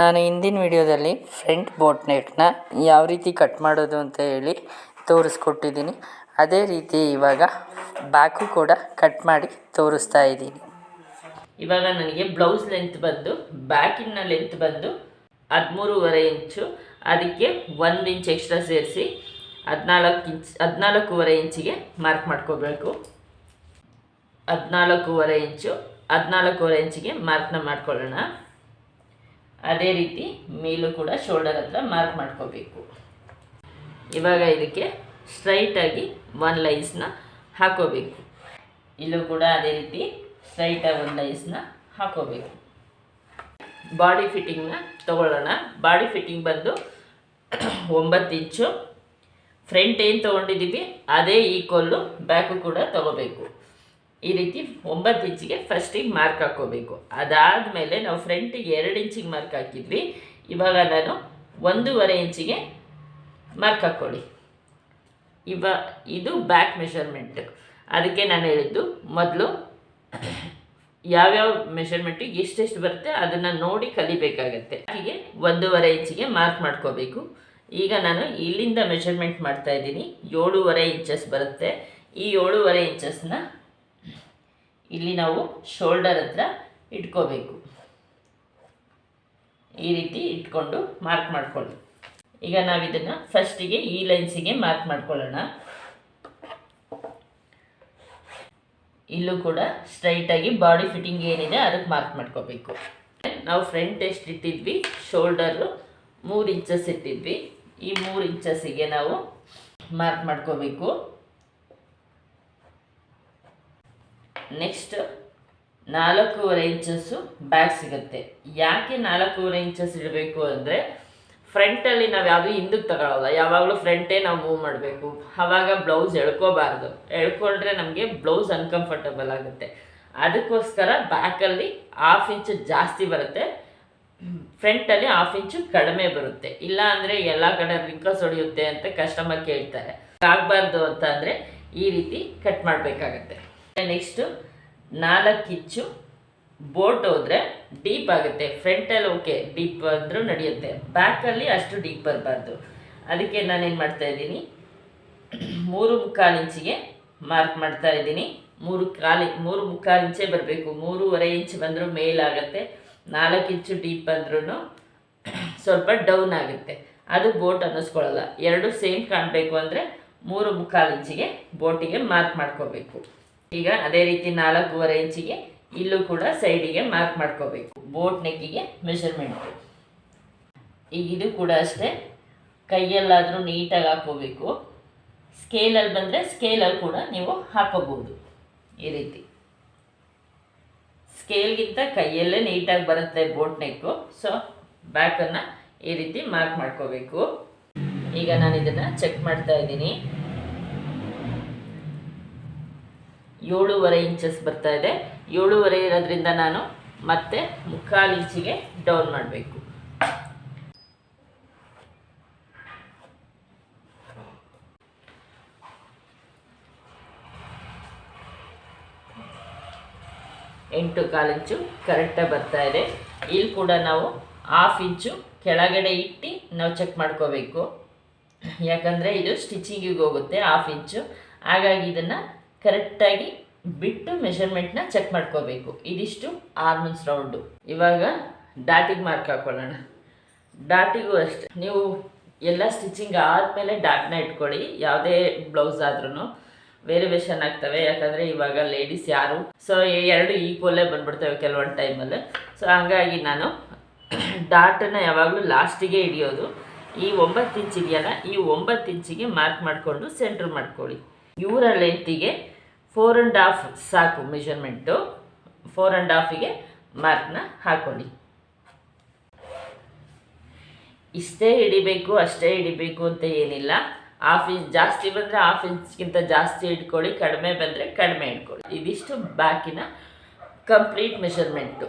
ನಾನು ಹಿಂದಿನ ವಿಡಿಯೋದಲ್ಲಿ ಫ್ರಂಟ್ ಬೋಟ್ ನೆಕ್ನ ಯಾವ ರೀತಿ ಕಟ್ ಮಾಡೋದು ಅಂತ ಹೇಳಿ ತೋರಿಸ್ಕೊಟ್ಟಿದ್ದೀನಿ. ಅದೇ ರೀತಿ ಇವಾಗ ಬ್ಯಾಕು ಕೂಡ ಕಟ್ ಮಾಡಿ ತೋರಿಸ್ತಾ ಇದ್ದೀನಿ. ಇವಾಗ ನನಗೆ ಬ್ಲೌಸ್ ಲೆಂತ್ ಬಂದು, ಬ್ಯಾಕಿನ ಲೆಂತ್ ಬಂದು ಹದಿಮೂರುವರೆ ಇಂಚು, ಅದಕ್ಕೆ ಒಂದು ಇಂಚ್ ಎಕ್ಸ್ಟ್ರಾ ಸೇರಿಸಿ ಹದಿನಾಲ್ಕು ಇಂಚ್, ಹದಿನಾಲ್ಕೂವರೆ ಇಂಚಿಗೆ ಮಾರ್ಕ್ ಮಾಡ್ಕೋಬೇಕು. ಹದಿನಾಲ್ಕೂವರೆ ಇಂಚು, ಹದಿನಾಲ್ಕೂವರೆ ಇಂಚಿಗೆ ಮಾರ್ಕ್ನ ಮಾಡ್ಕೊಳ್ಳೋಣ. ಅದೇ ರೀತಿ ಮೇಲೂ ಕೂಡ ಶೋಲ್ಡರ್ ಹತ್ರ ಮಾರ್ಕ್ ಮಾಡ್ಕೋಬೇಕು. ಇವಾಗ ಇದಕ್ಕೆ ಸ್ಟ್ರೈಟಾಗಿ ಒನ್ ಲೈನ್ಸ್ನ ಹಾಕೋಬೇಕು. ಇಲ್ಲೂ ಕೂಡ ಅದೇ ರೀತಿ ಸ್ಟ್ರೈಟಾಗಿ ಒನ್ ಲೈನ್ಸ್ನ ಹಾಕೋಬೇಕು. ಬಾಡಿ ಫಿಟ್ಟಿಂಗ್ನ ತಗೊಳ್ಳೋಣ. ಬಾಡಿ ಫಿಟ್ಟಿಂಗ್ ಬಂದು ಒಂಬತ್ತು ಇಂಚು ಫ್ರಂಟ್ ಏನು ತೊಗೊಂಡಿದ್ದೀವಿ, ಅದೇ ಈಕ್ವಲ್ಲು ಬ್ಯಾಕು ಕೂಡ ತೊಗೋಬೇಕು. ಈ ರೀತಿ ಒಂಬತ್ತು ಇಂಚಿಗೆ ಫಸ್ಟಿಗೆ ಮಾರ್ಕ್ ಹಾಕ್ಕೋಬೇಕು. ಅದಾದಮೇಲೆ ನಾವು ಫ್ರಂಟಿಗೆ ಎರಡು ಇಂಚಿಗೆ ಮಾರ್ಕ್ ಹಾಕಿದ್ವಿ. ಇವಾಗ ನಾನು ಒಂದೂವರೆ ಇಂಚಿಗೆ ಮಾರ್ಕ್ ಹಾಕ್ಕೊಳ್ಳಿ. ಇವ, ಇದು ಬ್ಯಾಕ್ ಮೆಷರ್ಮೆಂಟ್ ಅದಕ್ಕೆ ನಾನು ಹೇಳಿದ್ದು ಮೊದಲು ಯಾವ್ಯಾವ ಮೆಷರ್ಮೆಂಟಿಗೆ ಎಷ್ಟೆಷ್ಟು ಬರುತ್ತೆ ಅದನ್ನು ನೋಡಿ ಕಲಿಬೇಕಾಗತ್ತೆ. ಹೀಗೆ ಒಂದೂವರೆ ಇಂಚಿಗೆ ಮಾರ್ಕ್ ಮಾಡ್ಕೋಬೇಕು. ಈಗ ನಾನು ಇಲ್ಲಿಂದ ಮೆಷರ್ಮೆಂಟ್ ಮಾಡ್ತಾ ಇದ್ದೀನಿ. ಏಳೂವರೆ ಇಂಚಸ್ ಬರುತ್ತೆ. ಈ ಏಳೂವರೆ ಇಂಚಸ್ನ ಇಲ್ಲಿ ನಾವು ಶೋಲ್ಡರ್ ಹತ್ರ ಇಟ್ಕೋಬೇಕು. ಈ ರೀತಿ ಇಟ್ಕೊಂಡು ಮಾರ್ಕ್ ಮಾಡ್ಕೊಳ್ಳಿ. ಈಗ ನಾವು ಇದನ್ನು ಫಸ್ಟಿಗೆ ಈ ಲೈನ್ಸಿಗೆ ಮಾರ್ಕ್ ಮಾಡ್ಕೊಳ್ಳೋಣ. ಇಲ್ಲೂ ಕೂಡ ಸ್ಟ್ರೈಟಾಗಿ ಬಾಡಿ ಫಿಟ್ಟಿಂಗ್ ಏನಿದೆ ಅದಕ್ಕೆ ಮಾರ್ಕ್ ಮಾಡ್ಕೋಬೇಕು. ನಾವು ಫ್ರಂಟ್ ಎಷ್ಟು ಇಟ್ಟಿದ್ವಿ ಶೋಲ್ಡರು ಮೂರು ಇಂಚಸ್ ಇಟ್ಟಿದ್ವಿ. ಈ ಮೂರು ಇಂಚಸ್ಸಿಗೆ ನಾವು ಮಾರ್ಕ್ ಮಾಡ್ಕೋಬೇಕು. ನೆಕ್ಸ್ಟ್ ನಾಲ್ಕೂವರೆ ಇಂಚಸ್ಸು ಬ್ಯಾಕ್ ಸಿಗುತ್ತೆ. ಯಾಕೆ ನಾಲ್ಕೂವರೆ ಇಂಚಸ್ ಇಡಬೇಕು ಅಂದರೆ ಫ್ರಂಟಲ್ಲಿ ನಾವು ಯಾವುದೂ ಹಿಂದಕ್ಕೆ ತಗೊಳ್ಳಲ್ಲ ಯಾವಾಗಲೂ ಫ್ರಂಟೇ ನಾವು ಮೂವ್ ಮಾಡಬೇಕು. ಆವಾಗ ಬ್ಲೌಸ್ ಎಳ್ಕೋಬಾರ್ದು. ಎಳ್ಕೊಂಡ್ರೆ ನಮಗೆ ಬ್ಲೌಸ್ ಅನ್ಕಂಫರ್ಟಬಲ್ ಆಗುತ್ತೆ. ಅದಕ್ಕೋಸ್ಕರ ಬ್ಯಾಕಲ್ಲಿ ಹಾಫ್ ಇಂಚು ಜಾಸ್ತಿ ಬರುತ್ತೆ. ಫ್ರಂಟಲ್ಲಿ ಹಾಫ್ ಇಂಚು ಕಡಿಮೆ ಬರುತ್ತೆ. ಇಲ್ಲ ಅಂದರೆ ಎಲ್ಲ ಕಡೆ ರಿಂಕಸ್ ಹೊಡೆಯುತ್ತೆ ಅಂತ ಕಸ್ಟಮರ್ ಕೇಳ್ತಾರೆ. ಆಗಬಾರ್ದು ಅಂತ ಈ ರೀತಿ ಕಟ್ ಮಾಡಬೇಕಾಗತ್ತೆ. ನೆಕ್ಸ್ಟು ನಾಲ್ಕು ಇಂಚು ಬೋಟ್ ಹೋದ್ರೆ ಡೀಪ್ ಆಗುತ್ತೆ. ಫ್ರಂಟಲ್ಲಿ ಓಕೆ ಡೀಪ್ ಅಂದರೂ ನಡೆಯುತ್ತೆ. ಬ್ಯಾಕಲ್ಲಿ ಅಷ್ಟು ಡೀಪ್ ಬರಬಾರ್ದು. ಅದಕ್ಕೆ ನಾನೇನು ಮಾಡ್ತಾ ಇದ್ದೀನಿ? ಮೂರು ಮುಕ್ಕಾಲು ಇಂಚಿಗೆ ಮಾರ್ಕ್ ಮಾಡ್ತಾ ಇದ್ದೀನಿ. ಮೂರು ಕಾಲು, ಮೂರು ಮುಕ್ಕಾಲು ಇಂಚೇ ಬರಬೇಕು. ಮೂರುವರೆ ಇಂಚ್ ಬಂದರೂ ಮೇಲಾಗುತ್ತೆ. ನಾಲ್ಕು ಇಂಚು ಡೀಪ್ ಅಂದ್ರೂ ಸ್ವಲ್ಪ ಡೌನ್ ಆಗುತ್ತೆ. ಅದು ಬೋಟ್ ಅನ್ನಿಸ್ಕೊಳ್ಳಲ್ಲ. ಎರಡು ಸೇಮ್ ಕಾಣಬೇಕು ಅಂದರೆ ಮೂರು ಮುಕ್ಕಾಲು ಇಂಚಿಗೆ ಬೋಟಿಗೆ ಮಾರ್ಕ್ ಮಾಡ್ಕೋಬೇಕು. ಈಗ ಅದೇ ರೀತಿ ನಾಲ್ಕೂವರೆ ಇಂಚಿಗೆ ಇಲ್ಲೂ ಕೂಡ ಸೈಡಿಗೆ ಮಾರ್ಕ್ ಮಾಡ್ಕೋಬೇಕು. ಬೋಟ್ ನೆಕ್ಕಿಗೆ ಮೆಷರ್ಮೆಂಟ್ ಈಗ ಇದು ಕೂಡ ಅಷ್ಟೇ. ಕೈಯಲ್ಲಾದರೂ ನೀಟಾಗಿ ಹಾಕೋಬೇಕು ಸ್ಕೇಲಲ್ಲಿ ಬಂದರೆ ಸ್ಕೇಲಲ್ಲಿ ಕೂಡ ನೀವು ಹಾಕೋಬಹುದು ಈ ರೀತಿ. ಸ್ಕೇಲ್ಗಿಂತ ಕೈಯಲ್ಲೇ ನೀಟಾಗಿ ಬರುತ್ತೆ ಬೋಟ್ ನೆಕ್ಕು ಸೊ ಬ್ಯಾಕನ್ನು ಈ ರೀತಿ ಮಾರ್ಕ್ ಮಾಡ್ಕೋಬೇಕು. ಈಗ ನಾನು ಇದನ್ನು ಚೆಕ್ ಮಾಡ್ತಾ ಇದ್ದೀನಿ. ಏಳೂವರೆ ಇಂಚಸ್ ಬರ್ತಾ ಇದೆ. ಏಳೂವರೆ ಇರೋದ್ರಿಂದ ನಾನು ಮತ್ತೆ ಮುಕ್ಕಾಲು ಇಂಚಿಗೆ ಡೌನ್ ಮಾಡಬೇಕು. ಎಂಟು ಕಾಲು ಇಂಚು ಕರೆಕ್ಟಾಗಿ ಬರ್ತಾ ಇದೆ. ಇಲ್ಲಿ ಕೂಡ ನಾವು ಹಾಫ್ ಇಂಚು ಕೆಳಗಡೆ ಇಟ್ಟು ನಾವು ಚೆಕ್ ಮಾಡ್ಕೋಬೇಕು. ಯಾಕಂದರೆ ಇದು ಸ್ಟಿಚಿಂಗಿಗೆ ಹೋಗುತ್ತೆ ಹಾಫ್ ಇಂಚು. ಹಾಗಾಗಿ ಇದನ್ನು ಕರೆಕ್ಟಾಗಿ ಬಿಟ್ಟು ಮೆಷರ್ಮೆಂಟ್ನ ಚೆಕ್ ಮಾಡ್ಕೋಬೇಕು. ಇದಿಷ್ಟು ಆರ್ಮನ್ಸ್ ರೌಂಡು. ಇವಾಗ ಡಾಟಿಗೆ ಮಾರ್ಕ್ ಹಾಕ್ಕೊಳ್ಳೋಣ ಡಾಟಿಗೂ ಅಷ್ಟೆ. ನೀವು ಎಲ್ಲ ಸ್ಟಿಚಿಂಗ್ ಆದಮೇಲೆ ಡಾಟ್ನ ಇಟ್ಕೊಳ್ಳಿ. ಯಾವುದೇ ಬ್ಲೌಸ್ ಆದ್ರೂ ವೇರಿಯೇಷನ್ ಆಗ್ತವೆ. ಯಾಕಂದರೆ ಇವಾಗ ಲೇಡೀಸ್ ಯಾರು? ಸೊ ಎರಡು ಈಕ್ವಲ್ಲೇ ಬಂದ್ಬಿಡ್ತವೆ ಕೆಲವೊಂದು ಟೈಮಲ್ಲಿ. ಸೊ, ಹಾಗಾಗಿ ನಾನು ಡಾಟನ್ನು ಯಾವಾಗಲೂ ಲಾಸ್ಟಿಗೆ ಹಿಡಿಯೋದು. ಈ ಒಂಬತ್ತು ಇಂಚ್ ಇದೆಯಲ್ಲ ಈ ಒಂಬತ್ತು ಇಂಚಿಗೆ ಮಾರ್ಕ್ ಮಾಡಿಕೊಂಡು ಸೆಂಟ್ರ್ ಮಾಡ್ಕೊಳ್ಳಿ. ಇವರ ಲೆಂತಿಗೆ ಫೋರ್ ಆ್ಯಂಡ್ ಹಾಫ್ ಸಾಕು ಮೆಷರ್ಮೆಂಟು ಫೋರ್ ಆ್ಯಂಡ್ ಹಾಫಿಗೆ ಮಾರ್ಕ್ನ ಹಾಕೊಳ್ಳಿ. ಇಷ್ಟೇ ಹಿಡಿಬೇಕು, ಅಷ್ಟೇ ಹಿಡಿಬೇಕು ಅಂತ ಏನಿಲ್ಲ. ಹಾಫ್ ಇಂಚ್ ಜಾಸ್ತಿ ಬಂದರೆ ಹಾಫ್ ಇಂಚ್ಗಿಂತ ಜಾಸ್ತಿ ಇಟ್ಕೊಳ್ಳಿ, ಕಡಿಮೆ ಬಂದರೆ ಕಡಿಮೆ ಇಟ್ಕೊಳ್ಳಿ. ಇದಿಷ್ಟು ಬ್ಯಾಕಿನ ಕಂಪ್ಲೀಟ್ ಮೆಷರ್ಮೆಂಟು